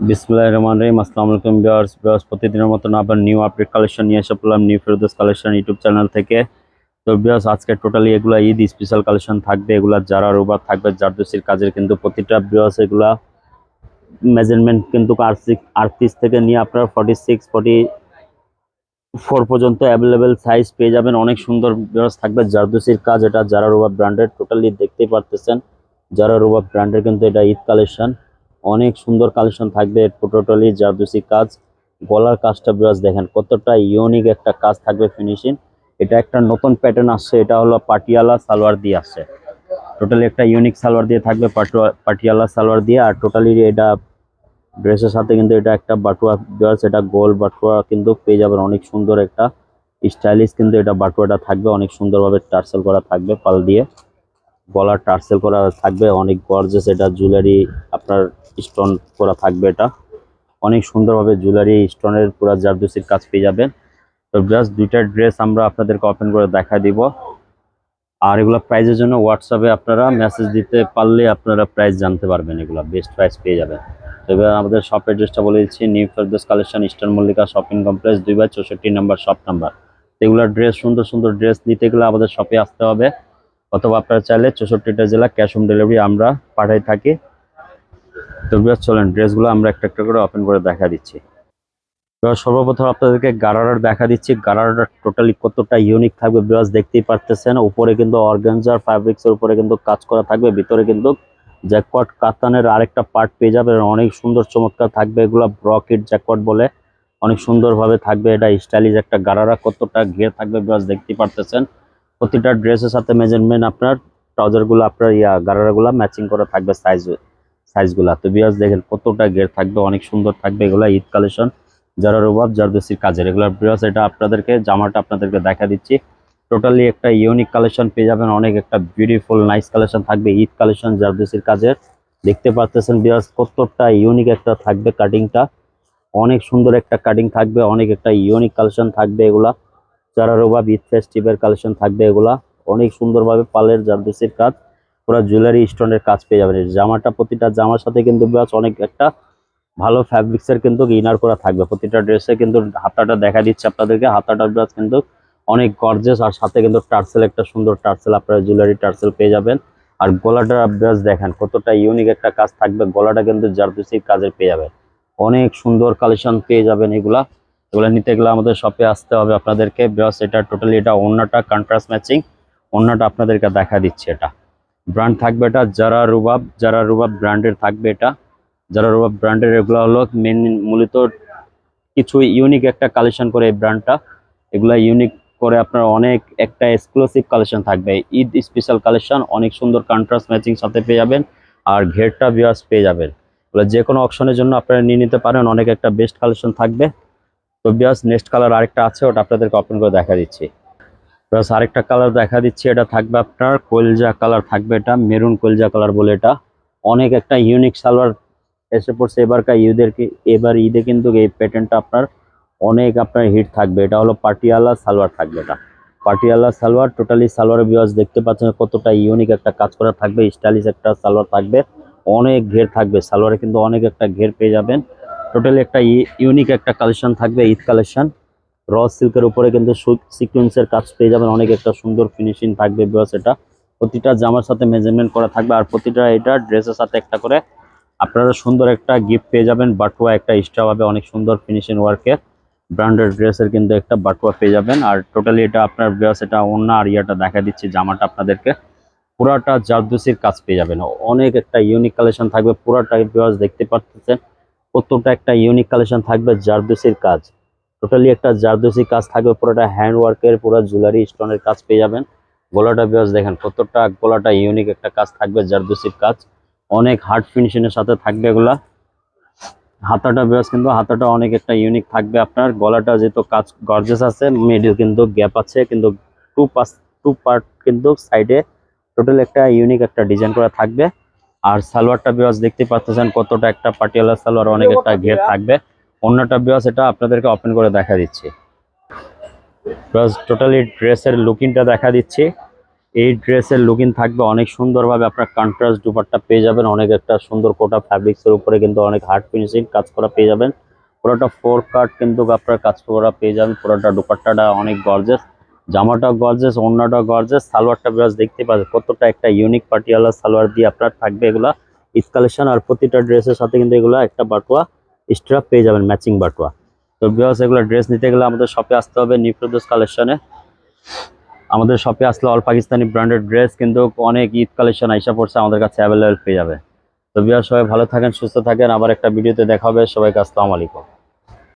বিসমুল্লাহ রহমান রহিম, আসসালামু আলাইকুম বিয়ার্স বিয়ার্স প্রতিদিনের মতন আবার নিউ আপডেট কালেকশন নিয়ে এসে পড়লাম new Ferdous collection YouTube channel থেকে। তো বিয়ার্স আজকে টোটালি এগুলা ঈদ স্পেশাল কালেকশন থাকবে। এগুলা যারা রোবার থাকবে, জারদোসির কাজের কিন্তু প্রতিটা বিয়ার্স এগুলা মেজারমেন্ট কিন্তু আটত্রিশ থেকে নিয়ে আপনার ফর্টি সিক্স ফর্টি ফোর পর্যন্ত অ্যাভেলেবেল সাইজ পেয়ে যাবেন। অনেক সুন্দর বিয়ার্স থাকবে। জারদোসির কাজ এটা যারা রোবার ব্র্যান্ডের টোটালি দেখতেই পারতেছেন। যারা রোবার ব্র্যান্ডের কিন্তু এটা ঈদ কালেকশন অনেক সুন্দর কালেকশন থাকবে টোটালি জারদুসি কাজ। গলার কাজটা বিরাজ দেখেন, কতটা ইউনিক একটা কাজ থাকবে ফিনিশিং এটা একটা নতুন প্যাটার্ন আসছে, এটা হলো পাটিয়ালা সালোয়ার দিয়ে আসছে। টোটালি একটা ইউনিক সালোয়ার দিয়ে থাকবে, পাটুয়া- পাটিয়ালা সালোয়ার দিয়ে। আর টোটালি এটা ড্রেসের সাথে কিন্তু এটা একটা বাটুয়া বিরাজ এটা গোল বাটুয়া কিন্তু পেয়ে যাবেন। অনেক সুন্দর একটা স্টাইলিশ কিন্তু এটা বাটুয়াটা থাকবে, অনেক সুন্দরভাবে টার্সেল করা থাকবে পাল দিয়ে। গলার টার্সেল করা থাকবে, অনেক গর্জেস এটা জুয়েলারি আপনার স্টোন করা থাকবে এটা। অনেক সুন্দরভাবে জুয়েলারি স্টোনের পুরো জারদুসির কাজ পেয়ে যাবেন। তো জাস্ট দুইটা ড্রেস আমরা আপনাদেরকে ওপেন করে দেখা দিব। আর এগুলো প্রাইজের জন্য হোয়াটসঅ্যাপে আপনারা মেসেজ দিতে পারলে আপনারা প্রাইস জানতে পারবেন এগুলো বেস্ট প্রাইস পেয়ে যাবেন। তো এবার আমাদের শপ অ্যাড্রেসটা বলে দিচ্ছি new Ferdous collection eastern Mallika shopping complex দুই বাই চৌষট্টি নাম্বার শপ নাম্বার এগুলো ড্রেস সুন্দর সুন্দর ড্রেস নিতে গেলে আমাদের শপে আসতে হবে। অথবা আপনারা চাইলে চৌষট্টিটা জেলা ক্যাশ অন ডেলিভারি আমরা পাঠাই থাকি। তো চলেন, ড্রেসগুলো আমরা একটা একটা করে ওপেন করে দেখা দিচ্ছি। সর্বপ্রথম আপনাদেরকে গারারার দেখা দিচ্ছি। গারারার টোটালি কতটা ইউনিক থাকবে বিরাজ দেখতেই পারতেছেন। উপরে কিন্তু অর্গানজার ফ্যাব্রিক্সের উপরে কিন্তু কাজ করা থাকবে। ভিতরে কিন্তু জ্যাকপট কাতানের আরেকটা পার্ট পেয়ে যাবে অনেক সুন্দর চমৎকার থাকবে। এগুলো ব্রকেট জ্যাকপট বলে অনেক সুন্দরভাবে থাকবে। এটা স্টাইলিশ একটা গারারা কতটা ঘিরে থাকবে বিরাজ দেখতেই পারতেছেন। প্রতিটা ড্রেসের সাথে মেজারমেন্ট আপনার ট্রাউজারগুলো আপনার ইয়া, গারারাগুলো ম্যাচিং করা থাকবে সাইজ সাইজগুলা তো বিয়াস দেখেন কতটা গের থাকবে, অনেক সুন্দর থাকবে এগুলা ঈদ কালেকশন যারা রোবাব জারদোসির কাজের। এগুলো বিয়াস এটা আপনাদেরকে, জামাটা আপনাদেরকে দেখা দিচ্ছি। টোটালি একটা ইউনিক কালেকশন পেয়ে যাবেন, অনেক একটা বিউটিফুল নাইস কালেকশন থাকবে ঈদ কালেকশন জারদোসির কাজের। দেখতে পাচ্ছেন বিয়াস কতটা ইউনিক একটা থাকবে কাটিংটা অনেক সুন্দর একটা কাটিং থাকবে, অনেক একটা ইউনিক কালেকশন থাকবে এগুলা। যারা রোবাব ঈদ ফেস্টিভের কালেকশন থাকবে এগুলা, অনেক সুন্দরভাবে পালের জারদোসির কাজ, পুরো জুয়েলারি স্টোনের কাজ পেয়ে যাবেন। জামাটা, প্রতিটা জামার সাথে কিন্তু বিরাজ অনেক একটা ভালো ফ্যাব্রিক্সের কিন্তু ইনার করা থাকবে। প্রতিটা ড্রেসে কিন্তু হাতাটা দেখা দিচ্ছে আপনাদেরকে, হাতাটা বিরাজ কিন্তু অনেক গর্জেস আর সাথে কিন্তু টার্সেল, একটা সুন্দর টার্সেল আপনারা জুয়েলারি টার্সেল পেয়ে যাবেন। আর গলাটা বিরাজ দেখেন, কতটা ইউনিক একটা কাজ থাকবে, গলাটা কিন্তু জারদুসির কাজের পেয়ে যাবেন। অনেক সুন্দর কালেকশন পেয়ে যাবেন এগুলা। এগুলো নিতে গেলে আমাদের শপে আসতে হবে আপনাদেরকে। বিরাজ এটা টোটালি এটা অন্যটা কন্ট্রাস্ট ম্যাচিং অন্যটা আপনাদেরকে দেখা দিচ্ছে এটা। ব্র্যান্ড থাকবে এটা যারা রুবাব যারা রুবাব ব্র্যান্ডের থাকবে এটা। যারা রুবাব ব্র্যান্ডের এগুলো হলো মেন মূলত কিছু ইউনিক একটা কালেকশন করে এই ব্র্যান্ডটা এগুলা ইউনিক করে আপনার অনেক একটা এক্সক্লুসিভ কালেকশন থাকবে। ঈদ স্পেশাল কালেকশন অনেক সুন্দর কন্ট্রাস্ট ম্যাচিং সাথে পেয়ে যাবেন। আর ঘেরটা বিয়াস পেয়ে যাবেন। এগুলো যে কোনো অপশনের জন্য আপনারা নিয়ে নিতে পারেন, অনেক একটা বেস্ট কালেকশন থাকবে। তো বিয়াস নেক্সট কালার আরেকটা আছে, ওটা আপনাদেরকে ওপেন করে দেখা দিচ্ছি। প্লাস আরেকটা কালার দেখা দিচ্ছি, এটা থাকবে আপনার কলজা কালার থাকবে এটা মেরুন কলজা কালার বলে এটা। অনেক একটা ইউনিক সালোয়ার এসে পড়ছে, এবারকার ঈদের কি- এবার ঈদে কিন্তু এই প্যাটার্নটা আপনার অনেক আপনার হিট থাকবে। এটা হলো পাটিয়ালা সালোয়ার থাকবে এটা। পাটিয়ালা সালোয়ার টোটালি সালোয়ারের বিওয়াজ দেখতে পাচ্ছেন কতটা ইউনিক একটা কাজ করা থাকবে স্টাইলিশ একটা সালোয়ার থাকবে, অনেক ঘের থাকবে। সালোয়ারে কিন্তু অনেক একটা ঘের পেয়ে যাবেন। টোটালি একটা ইউনিক একটা কালেকশন থাকবে ঈদ কালেকশন র সিল্কের উপরে কিন্তু সিকুয়েন্সের কাজ পেয়ে যাবেন, অনেক একটা সুন্দর ফিনিশিং থাকবে বিকজ এটা। প্রতিটা জামার সাথে মেজারমেন্ট করা থাকবে, আর প্রতিটা এটা ড্রেসের সাথে একটা করে আপনারা সুন্দর একটা গিফট পেয়ে যাবেন, বাটুয়া একটা এক্সট্রা ভাবে অনেক সুন্দর ফিনিশিং ওয়ার্কের ব্র্যান্ডেড ড্রেসের কিন্তু একটা বাটুয়া পেয়ে যাবেন, আর টোটালি এটা আপনার ড্রেস এটা অন্য আর ইয়াটা দেখা দিচ্ছি জামাটা আপনাদেরকে। পুরাটা জারদুসির কাজ পেয়ে যাবেন, অনেক একটা ইউনিক কালেকশন থাকবে পুরাটা ড্রেস দেখতে পাচ্ছেন। কতটা একটা ইউনিক কালেকশন থাকবে জারদুসির কাজ। টোটালি একটা জারদোসি কাজ থাকবে, পুরোটা হ্যান্ড ওয়ার্কের পুরো জুয়েলারি স্টোনের কাজ পেয়ে যাবেন। গলাটা বিয়াস দেখেন প্রত্যেকটা গলাটা ইউনিক একটা কাজ থাকবে জারদোসির কাজ। অনেক হার্ড ফিনিশিংয়ের সাথে থাকবে এগুলা। হাতাটা বিয়াস কিন্তু, হাতাটা অনেক একটা ইউনিক থাকবে আপনার। গলাটা যেহেতু কাজ গর্জেস আছে মিডিল কিন্তু গ্যাপ আছে, কিন্তু টু পাস টু পার্ট কিন্তু সাইডে টোটাল একটা ইউনিক একটা ডিজাইন করা থাকবে। আর সালোয়ারটা বিয়াস দেখতে পাচ্ছেন কতটা একটা পাটিয়ালা সালোয়ার অনেক একটা ঘের থাকবে। অন্যটা বিয়াস এটা আপনাদেরকে ওপেন করে দেখা দিচ্ছি। প্লাস টোটালি ড্রেসের লুকিংটা দেখা দিচ্ছি। এই ড্রেসের লুকিং থাকবে অনেক সুন্দরভাবে আপনার কন্ট্রাস্ট দুপাট্টা পেয়ে যাবেন। অনেক একটা সুন্দর কোটা ফ্যাব্রিক্সের উপরে কিন্তু অনেক হার্ড ফিনিশিং কাজ করা পেয়ে যাবেন। পুরোটা ফোর কাট কিন্তু আপনার কাজ করা পেয়ে যাবেন। পুরোটা দুপাট্টাটা অনেক গর্জেস জামাটা গর্জেস অন্যটা গর্জেস সালোয়ারটা বিরাজ দেখতে পাচ্ছেন কতটা একটা ইউনিক পাটিয়ালা সালোয়ার দিয়ে আপনার থাকবে এগুলা। ইসকালেশন আর প্রতিটা ড্রেসের সাথে কিন্তু এগুলা একটা বাটুয়া স্ট্রাপ পেয়ে যাবেন ম্যাচিং বাটুয়া। তো বিকজ এগুলো ড্রেস নিতে গেলে আমাদের শপে আসতে হবে নিফরদোস কালেকশনে আমাদের শপে আসলে অল পাকিস্তানি ব্র্যান্ডেড ড্রেস কিন্তু অনেক ঈদ কালেকশন আইসা পড়ছে, আমাদের কাছে অ্যাভেলেবেল পেয়ে যাবে। তো বিয়ার সবাই ভালো থাকেন, সুস্থ থাকেন। আবার একটা ভিডিওতে দেখা হবে। সবাইকে আসসালামু আলাইকুম।